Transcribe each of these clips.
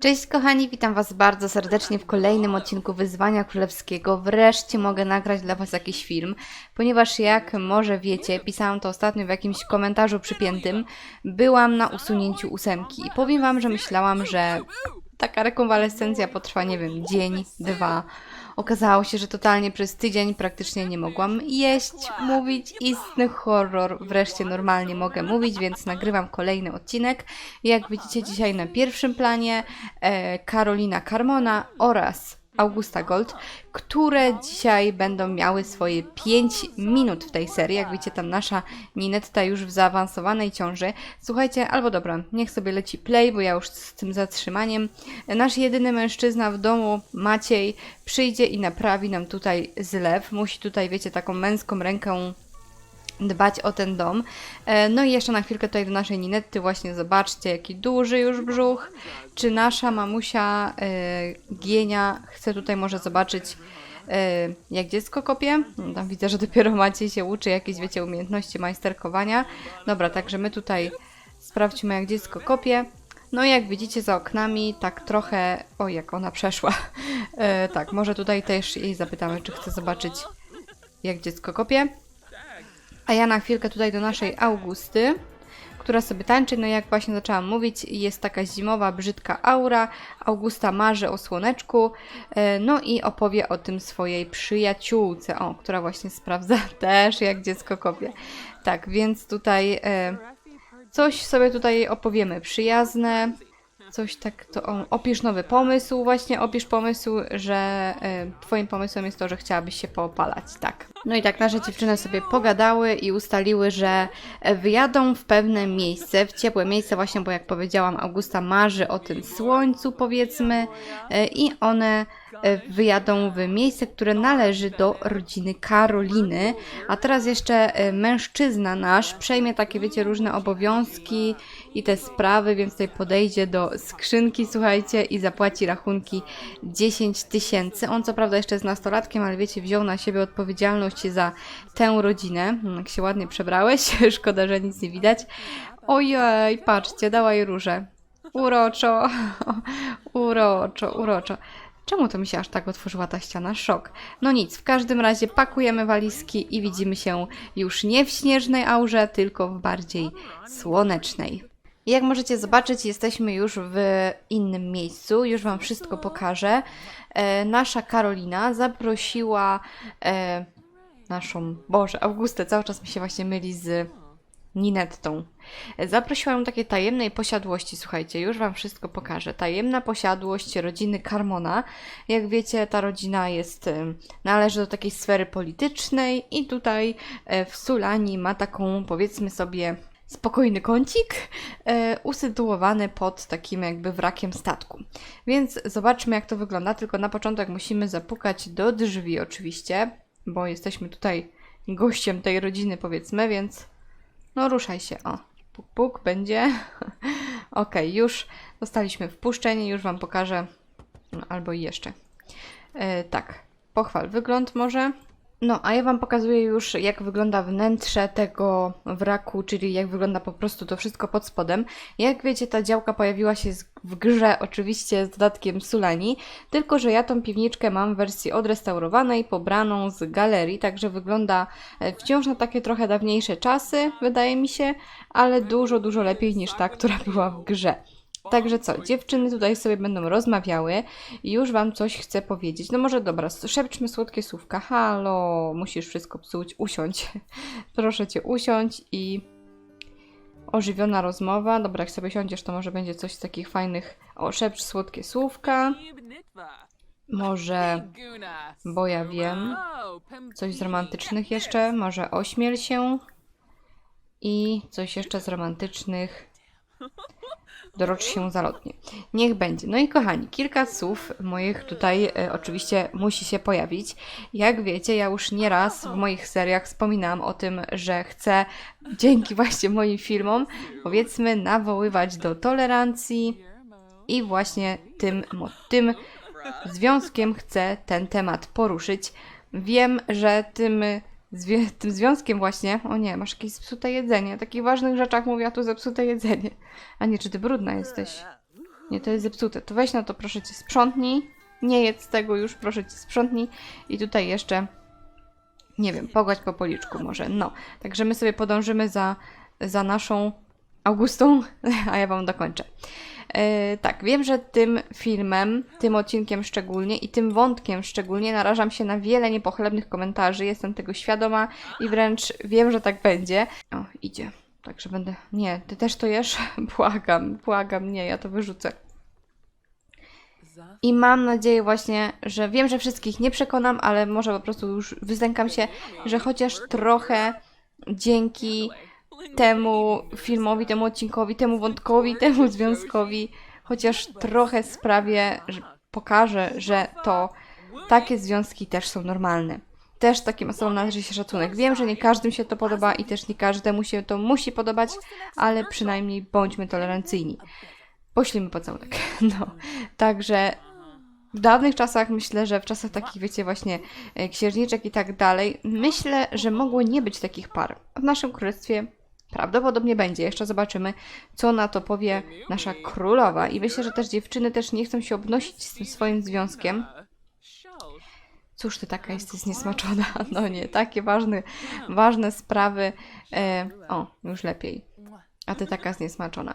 Cześć kochani, witam Was bardzo serdecznie w kolejnym odcinku Wyzwania Królewskiego. Wreszcie mogę nagrać dla Was jakiś film, ponieważ jak może wiecie, pisałam to ostatnio w jakimś komentarzu przypiętym, byłam na usunięciu ósemki i powiem Wam, że myślałam, że taka rekonwalescencja potrwa, nie wiem, dzień, dwa. Okazało się, że totalnie przez tydzień praktycznie nie mogłam jeść, mówić, istny horror. Wreszcie normalnie mogę mówić, więc nagrywam kolejny odcinek. Jak widzicie dzisiaj na pierwszym planie e, Karolina Carmona oraz Augusta Gold, które dzisiaj będą miały swoje 5 minut w tej serii. Jak widzicie, tam nasza Ninetta już w zaawansowanej ciąży. Słuchajcie, albo dobra, niech sobie leci play, bo ja już z tym zatrzymaniem. Nasz jedyny mężczyzna w domu, Maciej, przyjdzie i naprawi nam tutaj zlew. Musi tutaj, wiecie, taką męską rękę dbać o ten dom. E, No i jeszcze na chwilkę tutaj do naszej Ninetty właśnie zobaczcie, jaki duży już brzuch. Czy nasza mamusia e, Gienia chce tutaj może zobaczyć e, jak dziecko kopie? No, Tam widzę, że dopiero Maciej się uczy jakieś, wiecie, umiejętności majsterkowania. Dobra, także my tutaj sprawdźmy jak dziecko kopie. No i jak widzicie za oknami, tak trochę... O, jak ona przeszła. Tak, może tutaj też jej zapytamy, czy chce zobaczyć jak dziecko kopie. A ja na chwilkę tutaj do naszej Augusty, która sobie tańczy. No jak właśnie zaczęłam mówić, jest taka zimowa, brzydka aura. Augusta marzy o słoneczku, e, no i opowie o tym swojej przyjaciółce, o, która właśnie sprawdza też, jak dziecko kopie. Tak, więc tutaj e, coś sobie tutaj opowiemy przyjazne. Coś tak, to o, opisz nowy pomysł, właśnie opisz pomysł, że e, twoim pomysłem jest to, że chciałabyś się poopalać, tak. No i tak nasze dziewczyny sobie pogadały i ustaliły, że wyjadą w pewne miejsce, w ciepłe miejsce właśnie, bo jak powiedziałam, Augusta marzy o tym słońcu powiedzmy e, i one wyjadą w miejsce, które należy do rodziny Karoliny, a teraz jeszcze e, mężczyzna nasz przejmie takie, wiecie, różne obowiązki i te sprawy, więc tutaj podejdzie do skrzynki, słuchajcie, i zapłaci rachunki 10 tysięcy. On co prawda jeszcze jest nastolatkiem, ale wiecie, wziął na siebie odpowiedzialność za tę rodzinę. Mm, Jak się ładnie przebrałeś, szkoda, że nic nie widać. Ojej, patrzcie, dała jej różę. Uroczo, uroczo, uroczo. Czemu to mi się aż tak otworzyła ta ściana? Szok. No nic, w każdym razie pakujemy walizki i widzimy się już nie w śnieżnej aurze, tylko w bardziej słonecznej. Jak możecie zobaczyć, jesteśmy już w innym miejscu, już Wam wszystko pokażę. E, nasza Karolina zaprosiła e, naszą, Boże, Augustę, cały czas mi się właśnie myli z Ninettą. E, Zaprosiła ją do takiej tajemnej posiadłości, słuchajcie, już Wam wszystko pokażę. Tajemna posiadłość rodziny Carmona. Jak wiecie, ta rodzina jest, należy do takiej sfery politycznej i tutaj e, w Sulani ma taką, powiedzmy sobie, spokojny kącik e, usytuowany pod takim jakby wrakiem statku. Więc zobaczmy jak to wygląda, tylko na początek musimy zapukać do drzwi oczywiście, bo jesteśmy tutaj gościem tej rodziny powiedzmy, więc no ruszaj się, o. Puk, puk, będzie. Okej, już zostaliśmy wpuszczeni, już Wam pokażę, no, albo jeszcze. E, tak, pochwal wygląd może. No, a ja Wam pokazuję już, jak wygląda wnętrze tego wraku, czyli jak wygląda po prostu to wszystko pod spodem. Jak wiecie, ta działka pojawiła się w grze, oczywiście z dodatkiem Sulani, tylko że ja tą piwniczkę mam w wersji odrestaurowanej, pobraną z galerii, także wygląda e, wciąż na takie trochę dawniejsze czasy, wydaje mi się, ale dużo, dużo lepiej niż ta, która była w grze. Także co, dziewczyny tutaj sobie będą rozmawiały i już wam coś chcę powiedzieć. No może dobra, szepczmy słodkie słówka. Halo, musisz wszystko psuć, usiądź. Proszę cię usiądź i ożywiona rozmowa. Dobra, jak sobie siądziesz, to może będzie coś z takich fajnych. O, szepcz słodkie słówka. Może, bo ja wiem, coś z romantycznych jeszcze. Może ośmiel się. I coś jeszcze z romantycznych. Dorocz się zalotnie. Niech będzie. No i kochani, kilka słów moich tutaj e, oczywiście musi się pojawić. Jak wiecie, ja już nieraz w moich seriach wspominałam o tym, że chcę dzięki właśnie moim filmom, powiedzmy, nawoływać do tolerancji i właśnie tym, tym związkiem chcę ten temat poruszyć. Wiem, że tym, zwie- tym związkiem właśnie, o nie, masz jakieś zepsute jedzenie, o takich ważnych rzeczach mówię, a tu zepsute jedzenie. A nie, czy ty brudna jesteś? Nie, to jest zepsute. To weź na to proszę cię sprzątnij. Nie jedz tego już, proszę cię sprzątnij. I tutaj jeszcze, nie wiem, pogładź po policzku może. No, także my sobie podążymy za, za naszą Augustą, a ja wam dokończę. E, tak, wiem, że tym filmem, tym odcinkiem szczególnie i tym wątkiem szczególnie narażam się na wiele niepochlebnych komentarzy. Jestem tego świadoma i wręcz wiem, że tak będzie. O, idzie. Także będę. Nie, ty też to jesz? Błagam, błagam, nie, ja to wyrzucę. I mam nadzieję właśnie, że wiem, że wszystkich nie przekonam, ale może po prostu już wyzękam się, że chociaż trochę dzięki temu filmowi, temu odcinkowi, temu wątkowi, temu związkowi, chociaż trochę sprawię, że pokażę, że to takie związki też są normalne. Też takim osobom należy się szacunek. Wiem, że nie każdym się to podoba i też nie każdemu się to musi podobać, ale przynajmniej bądźmy tolerancyjni. Poślijmy pocałunek. No, także w dawnych czasach, myślę, że w czasach takich, wiecie, właśnie e, księżniczek i tak dalej, myślę, że mogło nie być takich par. W naszym królestwie prawdopodobnie będzie. Jeszcze zobaczymy, co na to powie nasza królowa. I myślę, że też dziewczyny też nie chcą się obnosić z tym swoim związkiem. Cóż ty taka jesteś niesmaczona? No nie, takie ważne, ważne sprawy. E, o, już lepiej. A ty taka zniesmaczona.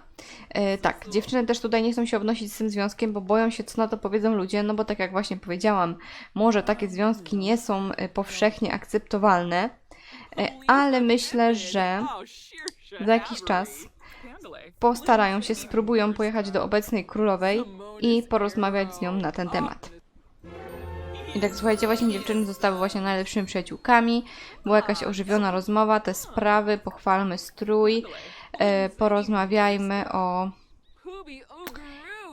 E, tak, dziewczyny też tutaj nie chcą się obnosić z tym związkiem, bo boją się, co na to powiedzą ludzie, no bo tak jak właśnie powiedziałam, może takie związki nie są e, powszechnie akceptowalne, ale myślę, że za jakiś czas postarają się, spróbują pojechać do obecnej królowej i porozmawiać z nią na ten temat. I tak słuchajcie, właśnie dziewczyny zostały właśnie najlepszymi przyjaciółkami. Była jakaś ożywiona rozmowa, te sprawy, pochwalmy strój, e, porozmawiajmy o...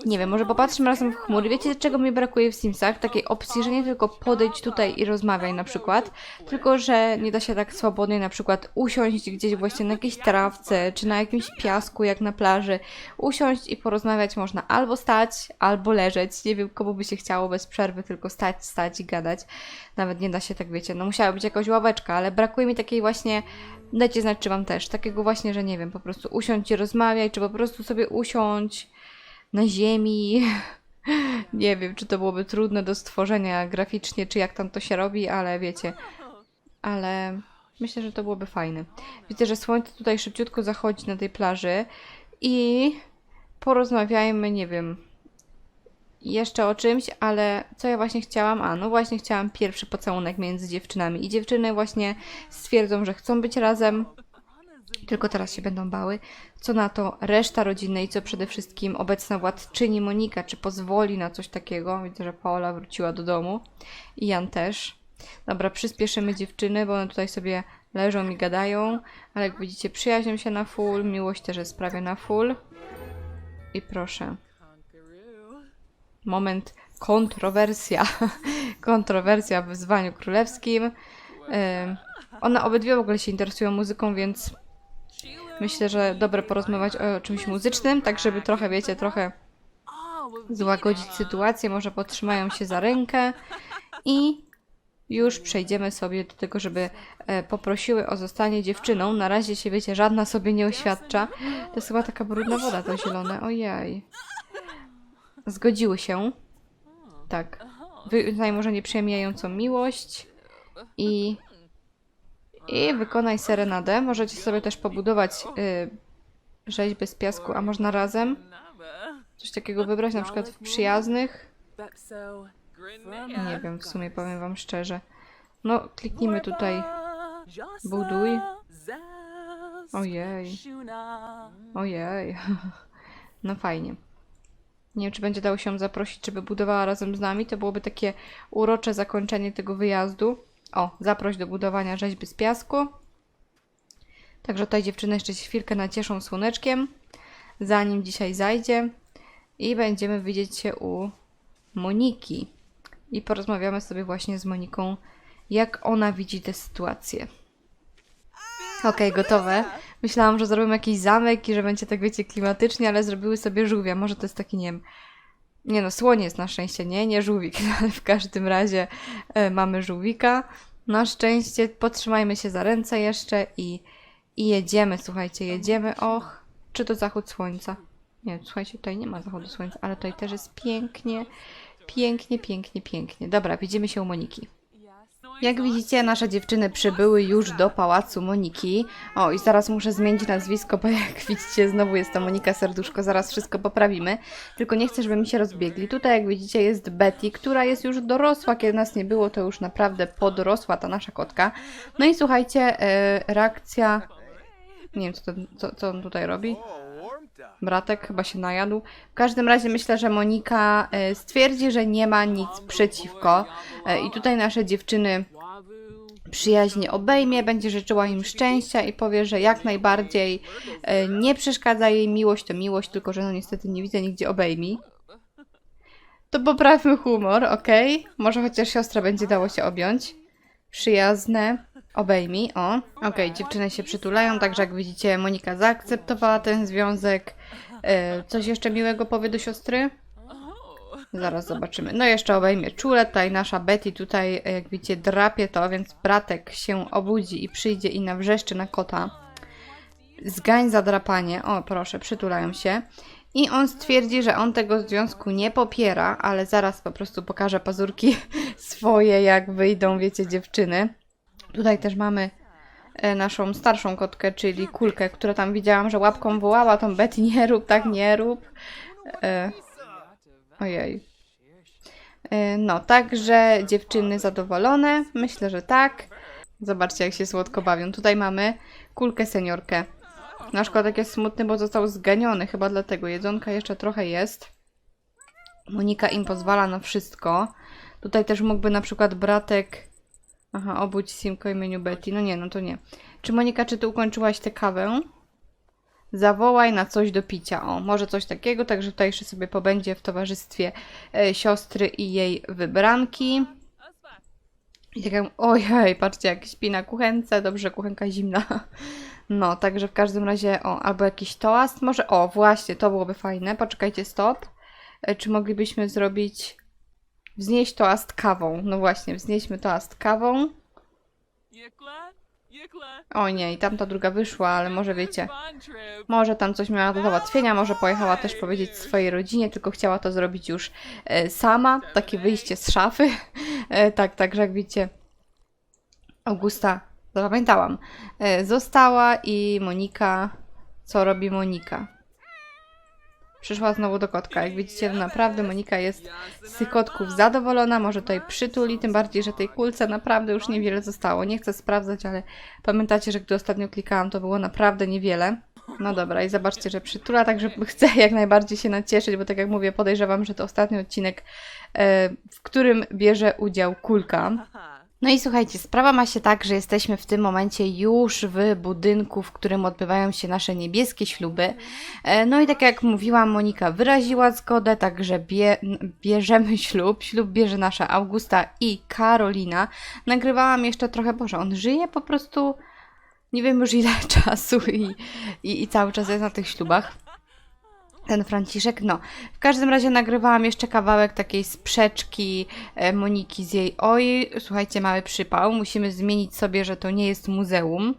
Nie wiem, może popatrzmy razem w chmury. Wiecie, czego mi brakuje w Simsach? Takiej opcji, że nie tylko podejdź tutaj i rozmawiaj na przykład, tylko że nie da się tak swobodnie na przykład usiąść gdzieś właśnie na jakiejś trawce, czy na jakimś piasku, jak na plaży. Usiąść i porozmawiać można albo stać, albo leżeć. Nie wiem, komu by się chciało bez przerwy tylko stać, stać i gadać. Nawet nie da się tak, wiecie, no musiała być jakaś ławeczka, ale brakuje mi takiej właśnie Dajcie znać, czy Wam też. Takiego właśnie, że nie wiem, po prostu usiądź i rozmawiaj, czy po prostu sobie usiądź na ziemi. nie wiem, czy to byłoby trudne do stworzenia graficznie, czy jak tam to się robi, ale wiecie. Ale myślę, że to byłoby fajne. Widzę, że słońce tutaj szybciutko zachodzi na tej plaży i porozmawiajmy, nie wiem, jeszcze o czymś, ale co ja właśnie chciałam? A, no właśnie chciałam pierwszy pocałunek między dziewczynami. I dziewczyny właśnie stwierdzą, że chcą być razem, tylko teraz się będą bały. Co na to reszta rodziny i co przede wszystkim obecna władczyni Monika, czy pozwoli na coś takiego? Widzę, że Paola wróciła do domu i Jan też. Dobra, przyspieszymy dziewczyny, bo one tutaj sobie leżą i gadają, ale jak widzicie, przyjaźnią się na full, miłość też jest prawie na full. I proszę moment kontrowersja. kontrowersja w wyzwaniu królewskim. One obydwie w ogóle się interesują muzyką, więc myślę, że dobre porozmawiać o czymś muzycznym, tak żeby trochę, wiecie, trochę złagodzić sytuację. Może potrzymają się za rękę i już przejdziemy sobie do tego, żeby e, poprosiły o zostanie dziewczyną. Na razie się, wiecie, żadna sobie nie oświadcza. To jest chyba taka brudna woda, to zielone. Ojej. Zgodziły się. Tak. Wyznaj może nieprzyjemniającą miłość i i wykonaj serenadę. Możecie sobie też pobudować y, rzeźby z piasku, a można razem coś takiego wybrać, na przykład w przyjaznych. Nie wiem, w sumie powiem wam szczerze. No, kliknijmy tutaj. Buduj. Ojej. Ojej. No fajnie. Nie wiem, czy będzie dało się ją zaprosić, żeby budowała razem z nami. To byłoby takie urocze zakończenie tego wyjazdu. O, zaproś do budowania rzeźby z piasku. Także tutaj dziewczyny jeszcze się chwilkę nacieszą słoneczkiem, zanim dzisiaj zajdzie. I będziemy widzieć się u Moniki. I porozmawiamy sobie właśnie z Moniką, jak ona widzi tę sytuację. Okej, gotowe. Myślałam, że zrobimy jakiś zamek i że będzie tak, wiecie, klimatycznie, ale zrobiły sobie żółwia. Może to jest taki, nie wiem... Nie no, słoń jest na szczęście, nie? Nie żółwik, ale w każdym razie e, mamy żółwika. Na szczęście podtrzymajmy się za ręce jeszcze i, i jedziemy, słuchajcie, jedziemy. Och, czy to zachód słońca? Nie, słuchajcie, tutaj nie ma zachodu słońca, ale tutaj też jest pięknie, pięknie, pięknie, pięknie. Dobra, widzimy się u Moniki. Jak widzicie, nasze dziewczyny przybyły już do pałacu Moniki. O, i zaraz muszę zmienić nazwisko, bo jak widzicie, znowu jest to Monika Serduszko, zaraz wszystko poprawimy. Tylko nie chcę, żeby mi się rozbiegli. Tutaj, jak widzicie, jest Betty, która jest już dorosła. Kiedy nas nie było, to już naprawdę podrosła ta nasza kotka. No i słuchajcie, e, reakcja... Nie wiem, co, to, co, co on tutaj robi. Bratek chyba się najadł. W każdym razie myślę, że Monika e, stwierdzi, że nie ma nic przeciwko. E, I tutaj nasze dziewczyny przyjaźnie obejmie, będzie życzyła im szczęścia i powie, że jak najbardziej e, nie przeszkadza jej miłość, to miłość, tylko że no niestety nie widzę nigdzie obejmij. To poprawmy humor, ok? Może chociaż siostra będzie dało się objąć. Przyjazne. Obejmij, o. Okej, dziewczyny się przytulają, także jak widzicie, Monika zaakceptowała ten związek. E, coś jeszcze miłego powie do siostry? Zaraz zobaczymy. No jeszcze obejmie czule. Tutaj nasza Betty tutaj, e, jak widzicie, drapie to, więc bratek się obudzi i przyjdzie i nawrzeszczy na kota. Zgań za drapanie. O, proszę, przytulają się. I on stwierdzi, że on tego związku nie popiera, ale zaraz po prostu pokaże pazurki swoje, jak wyjdą, wiecie, dziewczyny. Tutaj też mamy e, naszą starszą kotkę, czyli kulkę, która tam widziałam, że łapką wołała tą Betty, nie rób, tak nie rób. E, ojej. E, no, także dziewczyny zadowolone. Myślę, że tak. Zobaczcie, jak się słodko bawią. Tutaj mamy kulkę seniorkę. Nasz kotek jest smutny, bo został zganiony. Chyba dlatego jedzonka jeszcze trochę jest. Monika im pozwala na wszystko. Tutaj też mógłby na przykład bratek Aha, obudź Simko imieniu Betty. No nie, no to nie. Czy Monika, czy ty ukończyłaś tę kawę? Zawołaj na coś do picia. O, może coś takiego, także tutaj jeszcze sobie pobędzie w towarzystwie e, siostry i jej wybranki. I tak jak, ojej, patrzcie, jak śpi na kuchence. Dobrze, kuchenka zimna. No, także w każdym razie, o, albo jakiś toast może. O, właśnie, to byłoby fajne. Poczekajcie, stop. E, czy moglibyśmy zrobić Wznieść toast kawą. No właśnie, wznieśmy toast kawą. O nie, i tamta druga wyszła, ale może wiecie, może tam coś miała do załatwienia, może pojechała też powiedzieć swojej rodzinie, tylko chciała to zrobić już e, sama, takie wyjście z szafy. E, tak, także jak widzicie, Augusta, zapamiętałam, e, została i Monika, co robi Monika? Przyszła znowu do kotka. Jak widzicie, to naprawdę Monika jest z tych kotków zadowolona, może tutaj przytuli, tym bardziej, że tej kulce naprawdę już niewiele zostało. Nie chcę sprawdzać, ale pamiętacie, że gdy ostatnio klikałam, to było naprawdę niewiele. No dobra, i zobaczcie, że przytula, także chcę jak najbardziej się nacieszyć, bo tak jak mówię, podejrzewam, że to ostatni odcinek, e, w którym bierze udział kulka. No i słuchajcie, sprawa ma się tak, że jesteśmy w tym momencie już w budynku, w którym odbywają się nasze niebieskie śluby. E, No i tak jak mówiłam, Monika wyraziła zgodę, także bie, bierzemy ślub. Ślub bierze nasza Augusta i Karolina. Nagrywałam jeszcze trochę, Boże, on żyje po prostu nie wiem już ile czasu i, i, i cały czas jest na tych ślubach ten Franciszek. No, w każdym razie nagrywałam jeszcze kawałek takiej sprzeczki e, Moniki z jej oj, słuchajcie, mały przypał. Musimy zmienić sobie, że to nie jest muzeum.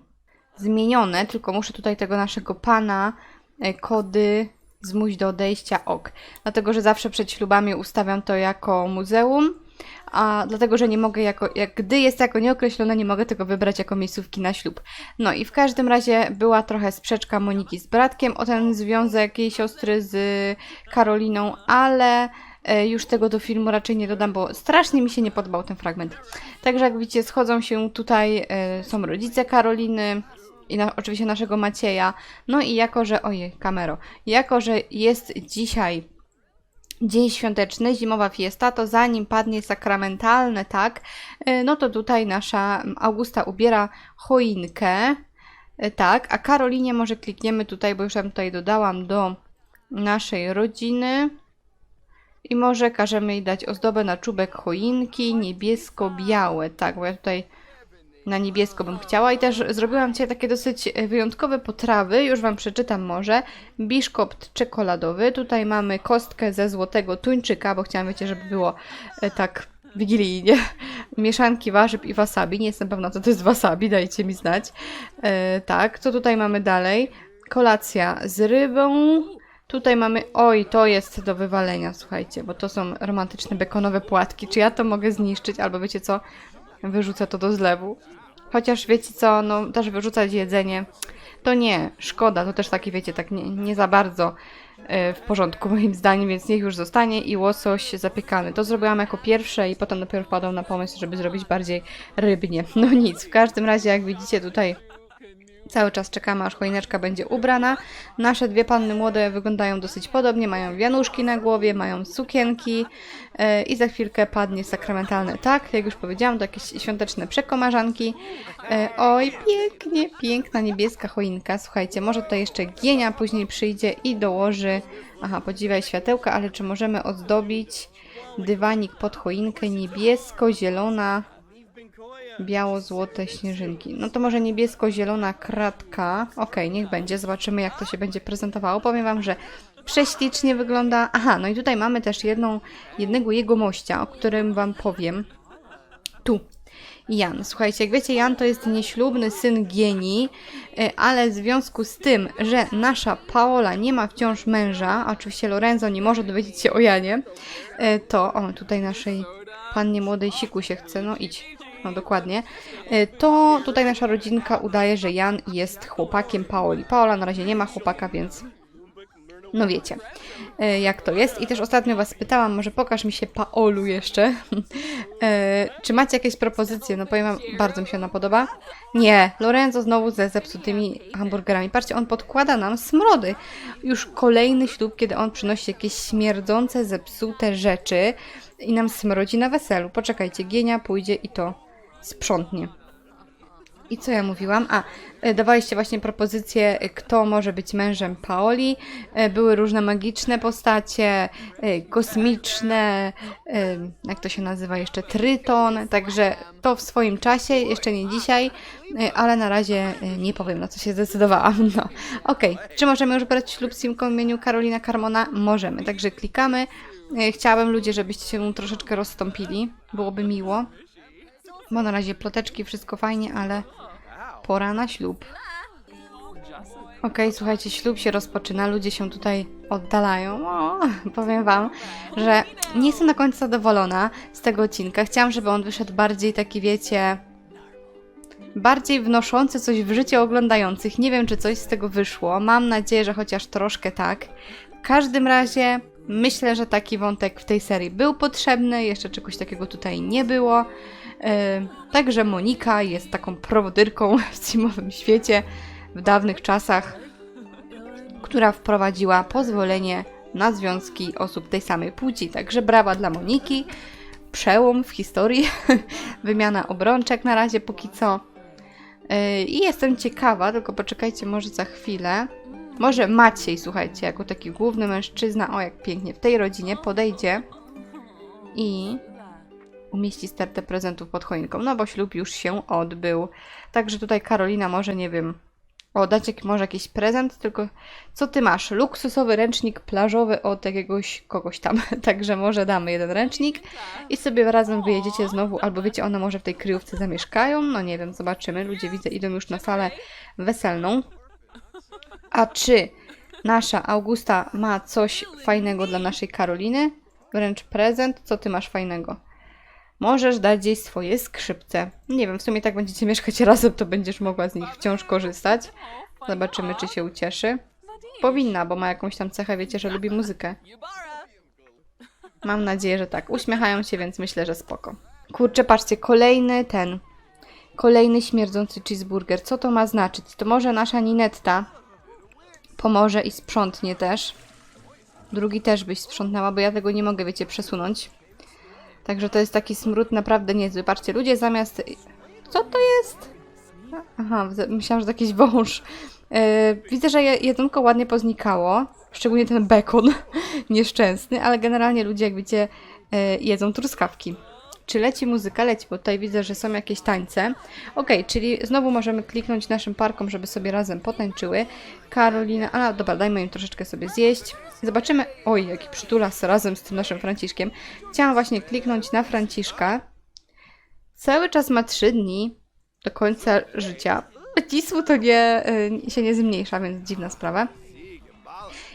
Zmienione, tylko muszę tutaj tego naszego pana e, kody zmuś do odejścia ok. Dlatego, że zawsze przed ślubami ustawiam to jako muzeum, a dlatego, że nie mogę jako, jak gdy jest jako nieokreślone, nie mogę tego wybrać jako miejscówki na ślub. No i w każdym razie była trochę sprzeczka Moniki z bratkiem o ten związek jej siostry z Karoliną, ale e, już tego do filmu raczej nie dodam, bo strasznie mi się nie podobał ten fragment. Także jak widzicie, schodzą się tutaj, e, są rodzice Karoliny, i na, oczywiście naszego Macieja. No i jako, że, ojej, kamero, jako, że jest dzisiaj dzień świąteczny, zimowa fiesta, to zanim padnie sakramentalne, tak, e, no to tutaj nasza Augusta ubiera choinkę, e, tak, a Karolinie może klikniemy tutaj, bo już ją tutaj dodałam do naszej rodziny. I może każemy jej dać ozdobę na czubek choinki, niebiesko-białe, tak, bo ja tutaj na niebiesko bym chciała i też zrobiłam dzisiaj takie dosyć e, wyjątkowe potrawy, już Wam przeczytam może. Biszkopt czekoladowy, tutaj mamy kostkę ze złotego tuńczyka, bo chciałam, wiecie, żeby było e, tak wigilijnie. Mieszanki warzyw i wasabi, nie jestem pewna co to jest wasabi, dajcie mi znać. E, tak, co tutaj mamy dalej? Kolacja z rybą, Tutaj mamy, oj, to jest do wywalenia, słuchajcie, bo to są romantyczne bekonowe płatki. Czy ja to mogę zniszczyć, albo wiecie co, wyrzucę to do zlewu. Chociaż wiecie co, no też wyrzucać jedzenie, to nie, szkoda, to też takie wiecie, tak nie, nie za bardzo e, w porządku moim zdaniem, więc niech już zostanie i łosoś zapiekany. To zrobiłam jako pierwsze i potem dopiero wpadłam na pomysł, żeby zrobić bardziej rybnie. No nic, w każdym razie jak widzicie tutaj Cały czas czekamy, aż choineczka będzie ubrana. Nasze dwie panny młode wyglądają dosyć podobnie, mają wianuszki na głowie, mają sukienki e, i za chwilkę padnie sakramentalne tak, jak już powiedziałam, to jakieś świąteczne przekomarzanki. E, oj, pięknie, piękna niebieska choinka. Słuchajcie, może tutaj jeszcze Gienia później przyjdzie i dołoży, aha, podziwiaj światełka, ale czy możemy ozdobić dywanik pod choinkę niebiesko-zielona biało-złote śnieżynki. No to może niebiesko-zielona kratka. Okej, niech będzie. Zobaczymy, jak to się będzie prezentowało. Powiem Wam, że prześlicznie wygląda. Aha, no i tutaj mamy też jedną, jednego jego mościa, o którym Wam powiem. Tu. Jan. Słuchajcie, jak wiecie, Jan to jest nieślubny syn Gieni, y, ale w związku z tym, że nasza Paola nie ma wciąż męża, a oczywiście Lorenzo nie może dowiedzieć się o Janie, y, to, o, tutaj naszej pannie młodej siku się chce, no idź, no dokładnie, y, to tutaj nasza rodzinka udaje, że Jan jest chłopakiem Paoli. Paola na razie nie ma chłopaka, więc no wiecie, y, jak to jest. I też ostatnio Was pytałam, może pokaż mi się Paolu jeszcze. Y, Czy macie jakieś propozycje? No powiem Wam, bardzo mi się ona podoba. Nie, Lorenzo znowu ze zepsutymi hamburgerami. Patrzcie, on podkłada nam smrody. Już kolejny ślub, kiedy on przynosi jakieś śmierdzące, zepsute rzeczy i nam smrodzi na weselu. Poczekajcie, Gienia pójdzie i to sprzątnie. I co ja mówiłam? A, e, dawaliście właśnie propozycje, kto może być mężem Paoli. E, Były różne magiczne postacie, e, kosmiczne, jak to się nazywa jeszcze, Tryton. Także to w swoim czasie, jeszcze nie dzisiaj, ale na razie nie powiem, na co się zdecydowałam. No, okej. Czy możemy już brać ślub w imieniu Karolina Carmona? Możemy. Także klikamy. Chciałabym ludzie, żebyście się troszeczkę rozstąpili. Byłoby miło. Bo na razie ploteczki, wszystko fajnie, ale pora na ślub. Okej, słuchajcie, ślub się rozpoczyna, ludzie się tutaj oddalają. O, powiem wam, że nie jestem do końca zadowolona z tego odcinka. Chciałam, żeby on wyszedł bardziej taki, wiecie, bardziej wnoszący coś w życie oglądających. Nie wiem, czy coś z tego wyszło. Mam nadzieję, że chociaż troszkę tak. W każdym razie myślę, że taki wątek w tej serii był potrzebny. Jeszcze czegoś takiego tutaj nie było. E, Także Monika jest taką prowodyrką w zimowym świecie w dawnych czasach, która wprowadziła pozwolenie na związki osób tej samej płci. Także brawa dla Moniki. Przełom w historii. Wymiana obrączek na razie póki co. Yy, I jestem ciekawa, tylko poczekajcie może za chwilę. Może Maciej, słuchajcie, jako taki główny mężczyzna, o jak pięknie w tej rodzinie podejdzie i umieści stertę prezentów pod choinką, no bo ślub już się odbył. Także tutaj Karolina może, nie wiem, o, dać jak, może jakiś prezent, tylko co ty masz? Luksusowy ręcznik plażowy od jakiegoś kogoś tam. Także może damy jeden ręcznik i sobie razem wyjedziecie znowu, albo wiecie, one może w tej kryjówce zamieszkają, no nie wiem, zobaczymy. Ludzie widzę idą już na salę weselną. A czy nasza Augusta ma coś fajnego dla naszej Karoliny? Wręcz prezent, co ty masz fajnego? Możesz dać jej swoje skrzypce. Nie wiem, w sumie tak będziecie mieszkać razem, to będziesz mogła z nich wciąż korzystać. Zobaczymy, czy się ucieszy. Powinna, bo ma jakąś tam cechę, wiecie, że lubi muzykę. Mam nadzieję, że tak. Uśmiechają się, więc myślę, że spoko. Kurczę, patrzcie, kolejny ten. Kolejny śmierdzący cheeseburger. Co to ma znaczyć? To może nasza Ninetta pomoże i sprzątnie też. Drugi też byś sprzątnęła, bo ja tego nie mogę, wiecie, przesunąć. Także to jest taki smród naprawdę niezły. Patrzcie, ludzie zamiast... Co to jest? Aha, myślałam, że to jakiś wąż. Yy, widzę, że je- jedzonko ładnie poznikało. Szczególnie ten bekon nieszczęsny, ale generalnie ludzie, jak wiecie, yy, jedzą truskawki. Czy leci muzyka? Leci, bo tutaj widzę, że są jakieś tańce. Ok, czyli znowu możemy kliknąć naszym parkom, żeby sobie razem potańczyły. Karolina, a dobra, dajmy im troszeczkę sobie zjeść. Zobaczymy, oj, jaki przytulas razem z tym naszym Franciszkiem. Chciałam właśnie kliknąć na Franciszka. Cały czas ma 3 dni do końca życia. Cisło to nie, y, się nie zmniejsza, więc dziwna sprawa.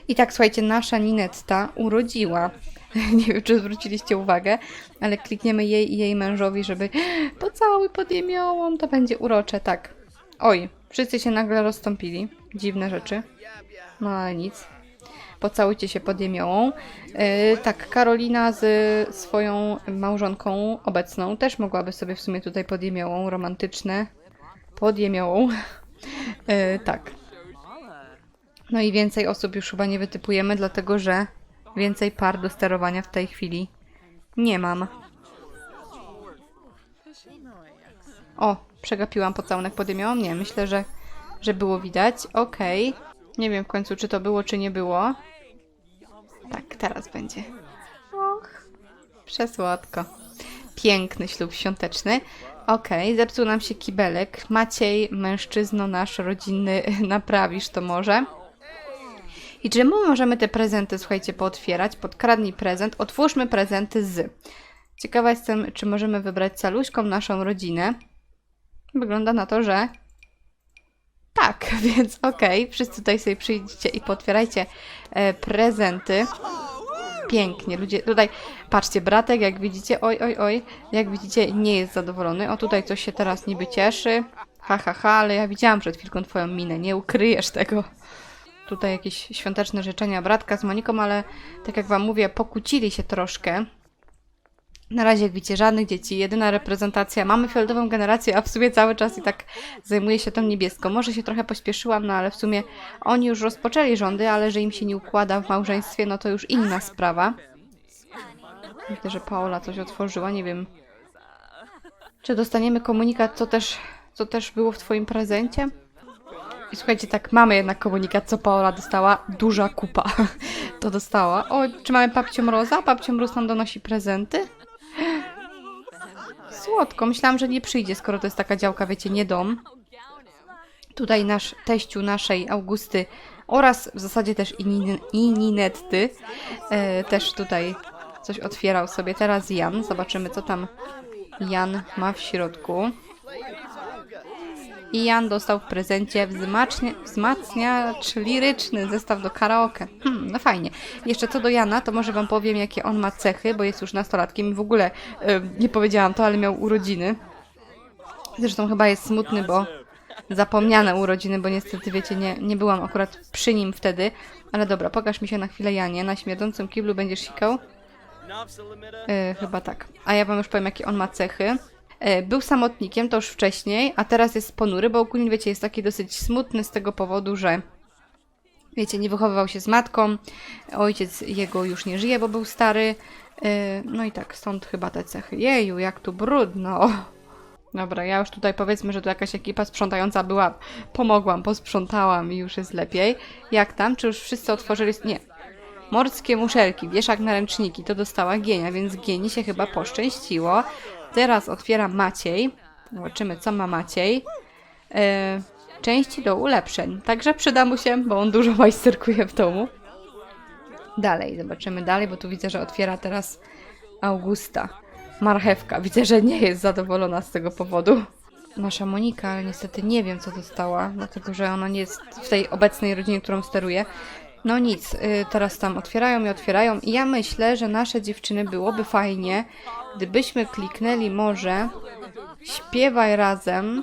I tak, słuchajcie, nasza Ninetta urodziła. Nie wiem, czy zwróciliście uwagę, ale klikniemy jej i jej mężowi, żeby pocałuj pod jemiołą, to będzie urocze, tak. Oj, wszyscy się nagle rozstąpili. Dziwne rzeczy. No ale nic. Pocałujcie się pod jemiołą. Yy, tak, Karolina z swoją małżonką obecną też mogłaby sobie w sumie tutaj pod jemiołą romantyczne. Pod jemiołą. Yy, tak. No i więcej osób już chyba nie wytypujemy, dlatego że więcej par do sterowania w tej chwili nie mam. O, przegapiłam pocałunek pod jemiołą? Nie, myślę, że, że było widać. Okej. Nie wiem w końcu, czy to było, czy nie było. Tak, teraz będzie. Och, przesłodko. Piękny ślub świąteczny. Okej, zepsuł nam się kibelek. Maciej, mężczyzno nasz rodzinny, naprawisz to może. I czy my możemy te prezenty, słuchajcie, pootwierać? Podkradnij prezent, otwórzmy prezenty z. Ciekawa jestem, czy możemy wybrać caluśką naszą rodzinę. Wygląda na to, że tak, więc okej, wszyscy tutaj sobie przyjdziecie i potwierajcie e, prezenty. Pięknie, ludzie, tutaj, patrzcie, bratek, jak widzicie, oj, oj, oj, jak widzicie, nie jest zadowolony. O, tutaj coś się teraz niby cieszy, ha, ha, ha, ale ja widziałam przed chwilką twoją minę, nie ukryjesz tego. Tutaj jakieś świąteczne życzenia bratka z Moniką, ale tak jak wam mówię, pokłócili się troszkę. Na razie, jak widzicie, żadnych dzieci, jedyna reprezentacja. Mamy fioletową generację, a w sumie cały czas i tak zajmuje się tą niebieską. Może się trochę pośpieszyłam, no ale w sumie oni już rozpoczęli rządy, ale że im się nie układa w małżeństwie, no to już inna sprawa. Widzę, że Paola coś otworzyła, nie wiem. Czy dostaniemy komunikat, co też, co też było w twoim prezencie? I słuchajcie, tak, mamy jednak komunikat, co Paola dostała. Duża kupa. To dostała. O, czy mamy babcią Mroza? Babcią Mróz nam donosi prezenty? Słodko. Myślałam, że nie przyjdzie, skoro to jest taka działka, wiecie, nie dom. Tutaj nasz teściu naszej Augusty oraz w zasadzie też i, Nin i Ninetty e, też tutaj coś otwierał sobie. Teraz Jan. Zobaczymy, co tam Jan ma w środku. I Jan dostał w prezencie wzmacznie, wzmacniacz liryczny zestaw do karaoke. Hmm, no fajnie. Jeszcze co do Jana, to może wam powiem, jakie on ma cechy, bo jest już nastolatkiem i w ogóle nie powiedziałam to, ale miał urodziny. Zresztą chyba jest smutny, bo zapomniane urodziny, bo niestety, wiecie, nie, nie byłam akurat przy nim wtedy. Ale dobra, pokaż mi się na chwilę, Janie. Na śmierdzącym kiblu będziesz sikał? E, chyba tak. A ja wam już powiem, jakie on ma cechy. E, Był samotnikiem, to już wcześniej, a teraz jest ponury, bo ogólnie, wiecie, jest taki dosyć smutny z tego powodu, że wiecie, nie wychowywał się z matką, ojciec jego już nie żyje, bo był stary, E, no i tak, stąd chyba te cechy. Jeju, jak tu brudno. Dobra, ja już tutaj powiedzmy, że tu jakaś ekipa sprzątająca była, pomogłam, posprzątałam i już jest lepiej. Jak tam? Czy już wszyscy otworzyli? Nie. Morskie muszelki, wieszak na ręczniki, to dostała Gienia, więc Gieni się chyba poszczęściło. Teraz otwiera Maciej. Zobaczymy, co ma Maciej. E, części do ulepszeń. Także przyda mu się, bo on dużo majsterkuje w domu. Dalej, zobaczymy dalej, bo tu widzę, że otwiera teraz Augusta. Marchewka. Widzę, że nie jest zadowolona z tego powodu. Nasza Monika, ale niestety nie wiem, co dostała, dlatego że ona nie jest w tej obecnej rodzinie, którą steruje. No nic, y, teraz tam otwierają i otwierają i ja myślę, że nasze dziewczyny byłoby fajnie, gdybyśmy kliknęli może śpiewaj razem.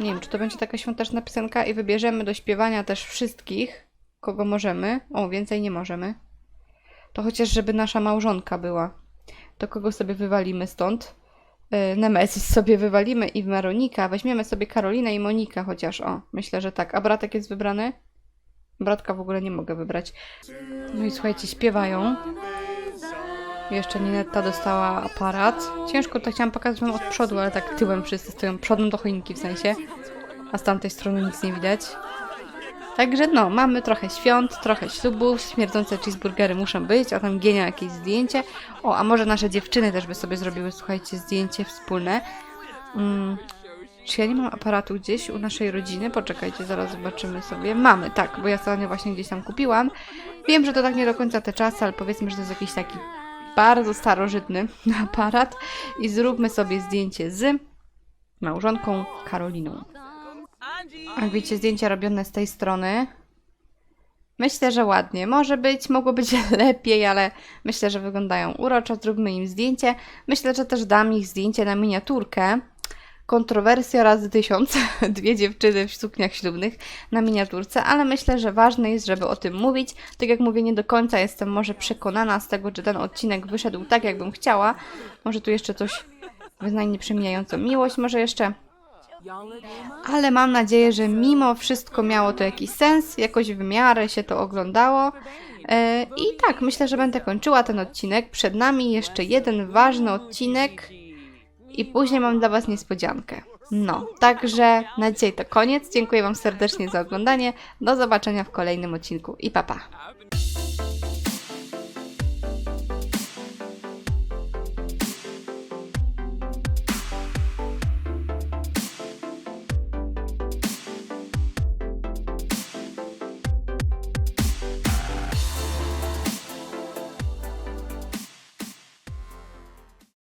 Nie wiem, czy to będzie taka świąteczna piosenka i wybierzemy do śpiewania też wszystkich, kogo możemy. O, więcej nie możemy. To chociaż, żeby nasza małżonka była. To kogo sobie wywalimy stąd? Yy, Nemesis sobie wywalimy i Weronika. Weźmiemy sobie Karolinę i Monikę chociaż, o. Myślę, że tak. A bratek jest wybrany? Bratka w ogóle nie mogę wybrać. No i słuchajcie, śpiewają. Jeszcze Ninetta dostała aparat. Ciężko to chciałam pokazać wam od przodu, ale tak tyłem wszyscy stoją. Przodem do choinki w sensie. A z tamtej strony nic nie widać. Także no, mamy trochę świąt, trochę ślubów, śmierdzące cheeseburgery muszą być, a tam Gienia jakieś zdjęcie. O, a może nasze dziewczyny też by sobie zrobiły, słuchajcie, zdjęcie wspólne. Mm, czy ja nie mam aparatu gdzieś u naszej rodziny? Poczekajcie, zaraz zobaczymy sobie. Mamy, tak, bo ja sobie właśnie gdzieś tam kupiłam. Wiem, że to tak nie do końca te czasy, ale powiedzmy, że to jest jakiś taki bardzo starożytny aparat. I zróbmy sobie zdjęcie z małżonką Karoliną. Jak widzicie, zdjęcia robione z tej strony. Myślę, że ładnie. Może być, mogło być lepiej, ale myślę, że wyglądają uroczo. Zróbmy im zdjęcie. Myślę, że też dam ich zdjęcie na miniaturkę. Kontrowersja razy tysiąc. Dwie dziewczyny w sukniach ślubnych na miniaturce, ale myślę, że ważne jest, żeby o tym mówić. Tak jak mówię, nie do końca jestem może przekonana z tego, czy ten odcinek wyszedł tak, jakbym chciała. Może tu jeszcze coś wyznań nieprzemijającą miłość, może jeszcze ale mam nadzieję, że mimo wszystko miało to jakiś sens, jakoś w miarę się to oglądało. E, I tak, myślę, że będę kończyła ten odcinek. Przed nami jeszcze jeden ważny odcinek i później mam dla Was niespodziankę. No, także na dzisiaj to koniec. Dziękuję Wam serdecznie za oglądanie. Do zobaczenia w kolejnym odcinku i. Pa. Been